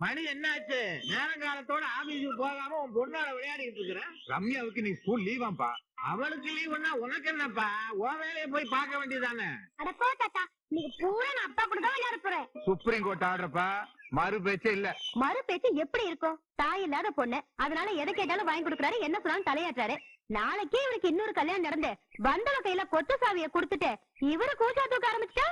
மணி என்னாச்சு? நேரங்காலத்தோட ஆபீஸுக்கு போகாம உன் பொண்ணோட விளையாடிட்டு இருக்கிற? ரம்யாவுக்கு நீ ஸ்கூல் லீவாம்பா அவளுக்கு லீவுன்னா உனக்கு என்னப்பா? உன் வேலையை போய் பார்க்க வேண்டியதானே? அட போ தாத்தா. நீங்க பூரா நான் அப்பா கூட தான் விளையாட போறேன். சுப்ரீம் கோர்ட் ஆடுறப்பா மறு பேச்சே இல்ல. மறு பேச்சு எப்படி இருக்கும்? தாய் இல்லாத பொண்ணு. அதனால எதை கேட்டாலும் வாங்கி கொடுக்குறாரு. என்ன சொன்னாலும் தலையாட்டுறாரு. நாளைக்கே இவருக்கு இன்னொரு கல்யாணம் நடந்து வந்தவ கையில கொத்து சாவிய கொடுத்துட்டு இவரு கூச்சா தூக்க ஆரம்பிச்சிட்டா?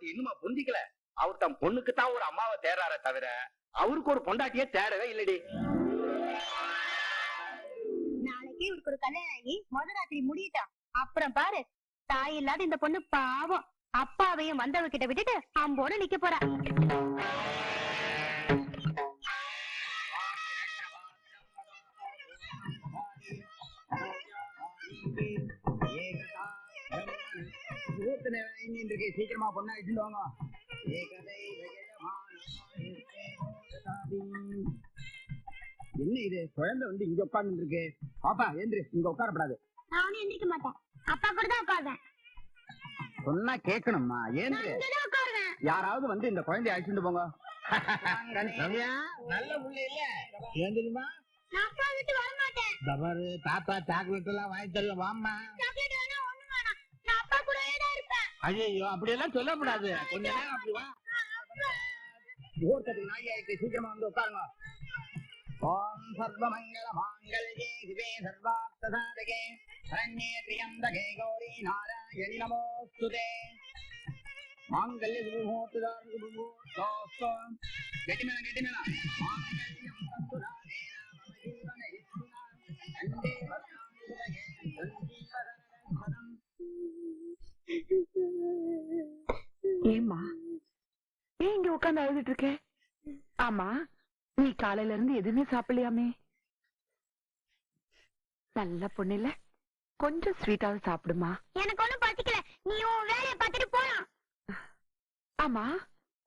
பத்தி இன்னுமா புரிஞ்சிக்கல அவர் தம் பொண்ணுக்கு தான் ஒரு அம்மாவை தேடுறாரே தவிர அவருக்கு ஒரு பொண்டாட்டியே தேடவே இல்லடி. நாளைக்கே இவருக்கு ஒரு கல்யாணம் ஆகி முத ராத்திரி முடியட்டான் அப்புறம் பாரு தாய் இல்லாத இந்த பொண்ணு பாவம். அப்பாவையும் வந்தவ கிட்ட விட்டுட்டு அம்போட நிக்க போறா. சீக்கிரமா பொண்ணா வாங்க. என்ன இது? குழந்தை வந்து இங்க உட்கார்ந்து இருக்கு. பாப்பா ஏந்திரு இங்க உட்காரப்படாது. நானும் எந்திரிக்க மாட்டேன். அப்பா கூட தான் உட்காருவேன். சொன்னா கேட்கணும்மா ஏந்திரு. யாராவது வந்து இந்த குழந்தைய அழைச்சிட்டு போங்க. நல்ல புள்ள இல்ல? நான் விட்டு வர மாட்டேன் தாத்தா சாக்லேட் எல்லாம் வாங்கி தரல வாம்மா. ஐயோ அப்படி எல்லாம் சொல்லக்கூடாது. கொஞ்ச நேரம் அப்படி வா. முகூர்த்தத்துக்கு நாய் ஆயிட்டு சீக்கிரமா வந்து உட்காருங்க. ஓம் சர்வமங்கல மாங்கல்யே சிவே சர்வார்த்த சாதகே சரண்யே திரியம்பகே கௌரி நாராயணி நமோஸ்துதே. மாங்கல்ய சுபமுகூர்த்ததான சுபமுகூர்த்தோஸ்தம். கெட்டி மேல கெட்டி மேல மாங்கல்யம் தந்துராதேன மம ஜீவன இத்துனா கண்டே ஏம்மா? ஏன் இங்க உட்கார்ந்து அழுதுட்டு இருக்க ஆமா நீ காலையில இருந்து எதுவுமே சாப்பிடலையாமே? நல்ல பொண்ணு இல்ல கொஞ்சம் ஸ்வீட்டாவது சாப்பிடுமா? எனக்கு ஒண்ணும் பசிக்கல. நீ உன் வேலையை பார்த்துட்டு போலாம் ஆமா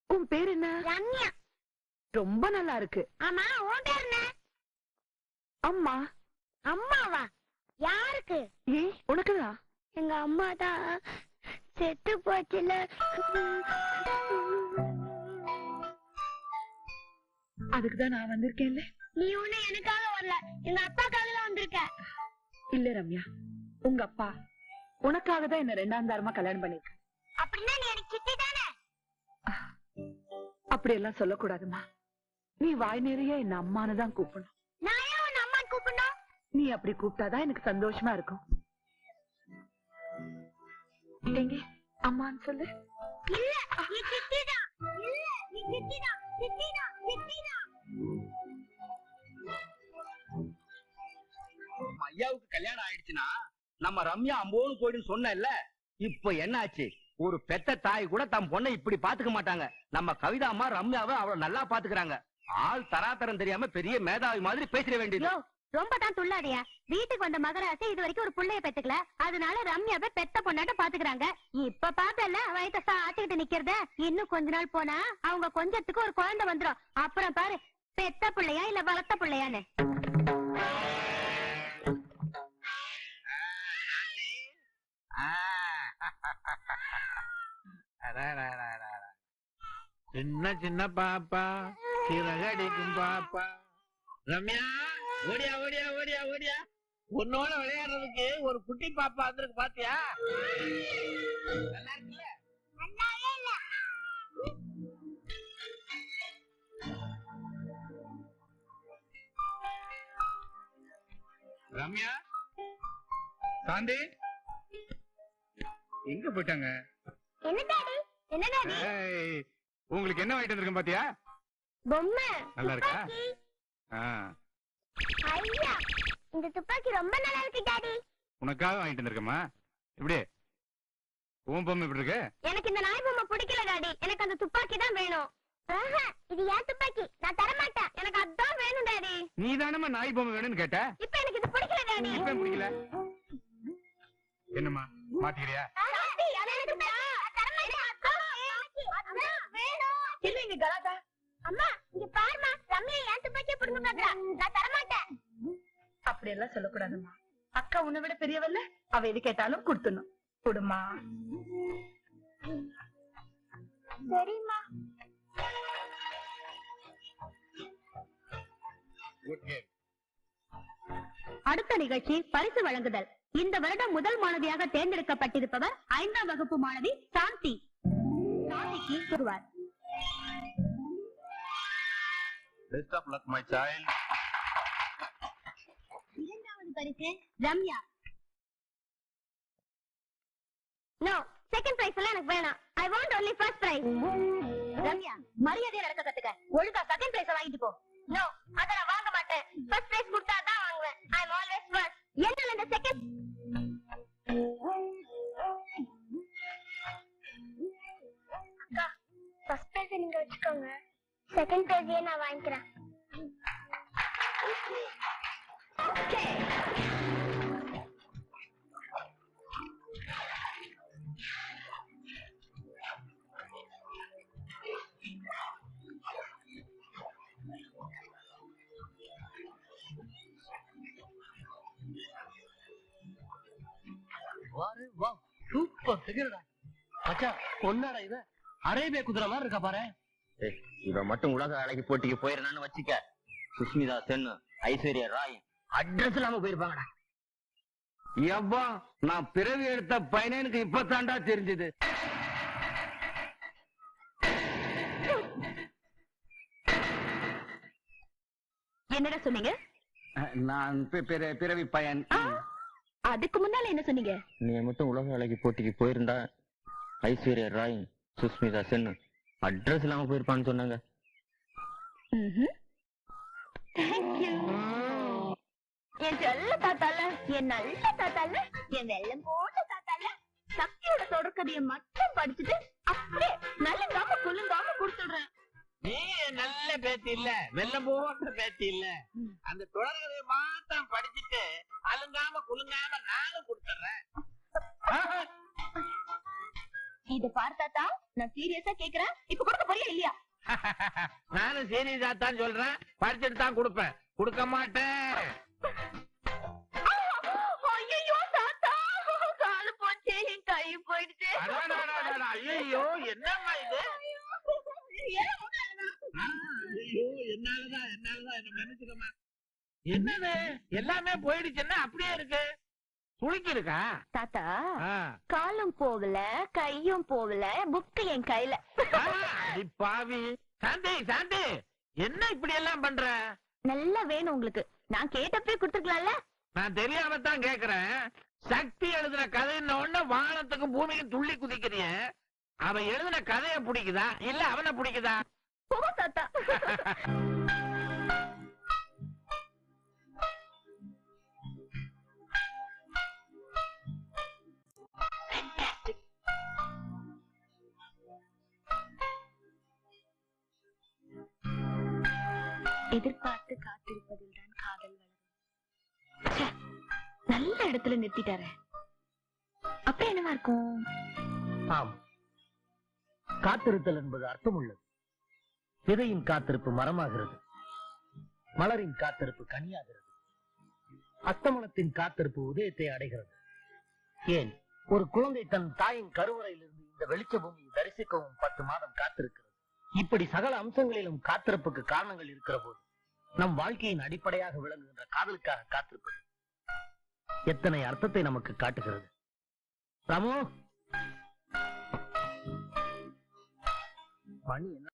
உன் பேர் என்ன? ரம்யா. ரொம்ப நல்லா இருக்கு. ஆமா உன் பேர் என்ன? அம்மா. அம்மாவா? யாருக்கு? ஏய் உனக்குதான் எங்க அம்மா தான் செத்து போச்சுல அதுக்குதான் நான் வந்திருக்கேன்ல. நீ ஒண்ணு எனக்காக வரல. எங்க அப்பாக்காக தான் வந்திருக்க. இல்ல ரம்யா உங்க அப்பா உனக்காக தான் என்ன ரெண்டாம் தாரமா கல்யாணம் பண்ணிருக்க அப்படின்னா நீ எனக்கு சித்தி தானே? அப்படி எல்லாம் சொல்லக்கூடாதுமா நீ வாய் நிறைய என்ன அம்மானு தான் கூப்பிடணும். நான் ஏன் உன் அம்மா கூப்பிடணும்? நீ அப்படி கூப்பிட்டாதான் எனக்கு சந்தோஷமா இருக்கும். எங்க அம்மான்னு சொல்லு. இல்ல நீ இல்ல நீ ஐயாவுக்கு கல்யாணம் ஆயிடுச்சுன்னா நம்ம ரம்யா அம்போன்னு போயிடுன்னு சொன்னேன்ல இப்ப என்னாச்சு? ஒரு பெத்த தாய் கூட தம் பொண்ணை இப்படி பாத்துக்க மாட்டாங்க. நம்ம கவிதா அம்மா ரம்யாவை அவ்வளவு நல்லா பாத்துக்கிறாங்க. ஆள் தராதரம் தெரியாம பெரிய மேதாவி மாதிரி பேசிட வேண்டியது. ரொம்ப தான் துள்ளாடியா வீட்டுக்கு வந்த மகராசி இது வரைக்கும் ஒரு புள்ளைய பெத்துக்கல. அதனால ரம்யாவை பெத்த பொண்ணாட்ட பாத்துக்கிறாங்க. இப்ப பாத்தல வயித்த ஆச்சுக்கிட்டு நிக்கிறத. இன்னும் கொஞ்ச நாள் போனா அவங்க கொஞ்சத்துக்கு ஒரு குழந்தை வந்துரும். அப்புறம் பாரு பெத்த பிள்ளையா இல்ல வளர்த்த பிள்ளையான்னு? சின்ன சின்ன பாப்பா சிறகடிக்கும் பாப்பா. ரம்யா! ஓடியா ஓடியா ஓடியா ஓடியா. உன்னோட விளையாடுறதுக்கு ஒரு குட்டி பாப்பா வந்திருக்கு பாத்தியா? நல்லா இருக்குல்ல? ரம்யா? சாந்தி? எங்க போயிட்டாங்க? உங்களுக்கு என்ன வாங்கிட்டு வந்திருக்கேன் பாத்தியா? பொம்மை. நல்லா இருக்கா? ஐயா இந்த துப்பாக்கி ரொம்ப நல்லா இருக்கு டாடி. உனக்காக வாங்கிட்டு வந்திருக்கேம்மா. இப்படி உன் பொம்மை இப்படி இருக்கு? எனக்கு இந்த நாய் பொம்மை பிடிக்கல டாடி. எனக்கு அந்த துப்பாக்கி தான் வேணும். இது ஏன் துப்பாக்கி? நான் தர மாட்டேன் எனக்கு அதான் வேணும் டாடி. நீ தானம்மா நாய் பொம்மை வேணும்னு கேட்ட? இப்ப எனக்கு இது பிடிக்கல டாடி. இப்ப பிடிக்கல? என்னம்மா மாட்டிக்கிறியா டாடி, அது எனக்கு வேணும். நான் தர மாட்டேன். அம்மா, வேணும். என்ன இங்க கலாட்டா அம்மா இங்க பாருமா ரம்யா ஏன் துப்பாக்கியை பிடுங்க பாக்குறா நான் தர மாட்டேன் அப்படி எல்லாம் சொல்லக்கூடாதும்மா அக்கா உன்னை விட பெரியவல்ல? அவ எது கேட்டாலும் கொடுத்துடணும். கொடுமா சரிம்மா. அடுத்த நிகழ்ச்சி பரிசு வழங்குதல். இந்த வருடம் முதல் மாணவியாக தேர்ந்தெடுக்கப்பட்டிருப்பவர் ஐந்தாம் வகுப்பு மாணவி சாந்தி. சாந்திக்கு பரிசு ரம்யா. நோ செகண்ட் பிரைஸ் எல்லாம் எனக்கு வேணாம். I want only first prize Ramya மரியாதையா நடக்க கத்துக்க. ஒழுங்கா செகண்ட் பிரைஸ் வாங்கிட்டு போ. நோ அத நான் வாங்க மாட்டேன். ஃபர்ஸ்ட் பிரைஸ் கொடுத்தா தான் வாங்குவேன். ஐ அம் ஆல்வேஸ் ஃபர்ஸ்ட் என்னால இந்த செகண்ட் அக்கா ஃபர்ஸ்ட் பிரைஸ் நீங்க வச்சுக்கோங்க. செகண்ட் பிரைஸே நான் வாங்கிக்கிறேன்? வாரு வா. சூப்பர் ஃபிகர்டா மச்சான் பொண்ணாடா இவ. அரேபிய குதிரை மாதிரி இருக்கா பாரு. இவன் மட்டும் உலக அழகி போட்டிக்கு போயிருந்தான்னு வச்சுக்க. சுஷ்மிதா சென்னு ஐஸ்வர்யா ராய் அட்ரஸ் இல்லாம போயிருப்பாங்கடா. எவ்வா நான் பிறவி எடுத்த பையனுக்கு இப்பதான்டா தெரிஞ்சது. என்னடா சொன்னீங்க? நான் பிறவி பையன். அதுக்கு முன்னால என்ன சொன்னீங்க? நீ மட்டும் உலக அழகி போட்டிக்கு போயிருந்தா ஐஸ்வர்யா ராய் சுஷ்மிதா சென் அட்ரஸ் இல்லாம போயிருப்பான்னு சொன்னாங்க. என் செல்ல தாத்தால என் நல்ல தாத்தால என் வெள்ளம் போட்ட தாத்தால சக்தியோட தொடர்கதையை மட்டும் படிச்சுட்டு அப்படியே நல்லங்காம குலுங்காம கொடுத்துடுறேன். நீ நல்ல பேத்தி இல்ல வெள்ளம் போன்ற பேத்தி இல்ல. அந்த தொடர்கதையை மாத்திரம் படிச்சுட்டு அலுங்காம குலுங்காம நானும் கொடுத்துறேன் இத பார்த்தாத்தா நான் சீரியஸா கேக்குறேன். இப்ப கொடுக்க போறியா இல்லையா? நானும் சீரியஸா தான் சொல்றேன். படிச்சுட்டு தான் கொடுப்பேன். கொடுக்க மாட்டேன். ஐயோ என்னம்மா இது? ஐயோ என்னாலதான் என்னாலதான் என்ன மன்னிச்சுக்கம்மா என்னது? எல்லாமே போயிடுச்சுன்னா அப்படியே இருக்கு. சுளுக்கி இருக்கா தாத்தா. காலும் போகல கையும் போகல புக்கு என் கையில. பாவி. சாந்தி சாந்தி. என்ன இப்படி எல்லாம் பண்ற? நல்லா வேணும் உங்களுக்கு. நான் கேட்டப்பே கொடுத்துருக்கலாம்ல? நான் தெரியாம தான் கேக்குறேன். சக்தி எழுதின கதைன்ன உடனே வானத்துக்கும் பூமிக்கும் துள்ளி குதிக்கிறிய. அவன் எழுதின கதைய பிடிக்குதா? இல்ல அவனை பிடிக்குதா? போ தாத்தா. எதிர்பார்த்து காத்திருப்பதில் தான் காதல் வளரும் நல்ல இடத்துல நிறுத்திட்டாரு. அப்ப என்னவா இருக்கும்? ஆம். காத்திருத்தல் என்பது அர்த்தம் உள்ளது விதையின் காத்திருப்பு மரமாகிறது. மலரின் காத்திருப்பு கனியாகிறது. அஸ்தமனத்தின் காத்திருப்பு உதயத்தை அடைகிறது. ஏன்? ஒரு குழந்தை தன் தாயின் கருவறையிலிருந்து இந்த வெளிச்ச பூமியை தரிசிக்கவும் பத்து மாதம் காத்திருக்கிறது. இப்படி சகல அம்சங்களிலும் காத்திருப்புக்கு காரணங்கள் இருக்கிற போது நம் வாழ்க்கையின் அடிப்படையாக விளங்குகின்ற காதலுக்காக காத்திருப்பது எத்தனை அர்த்தத்தை நமக்கு காட்டுகிறது? ராமு? பணி என்ன?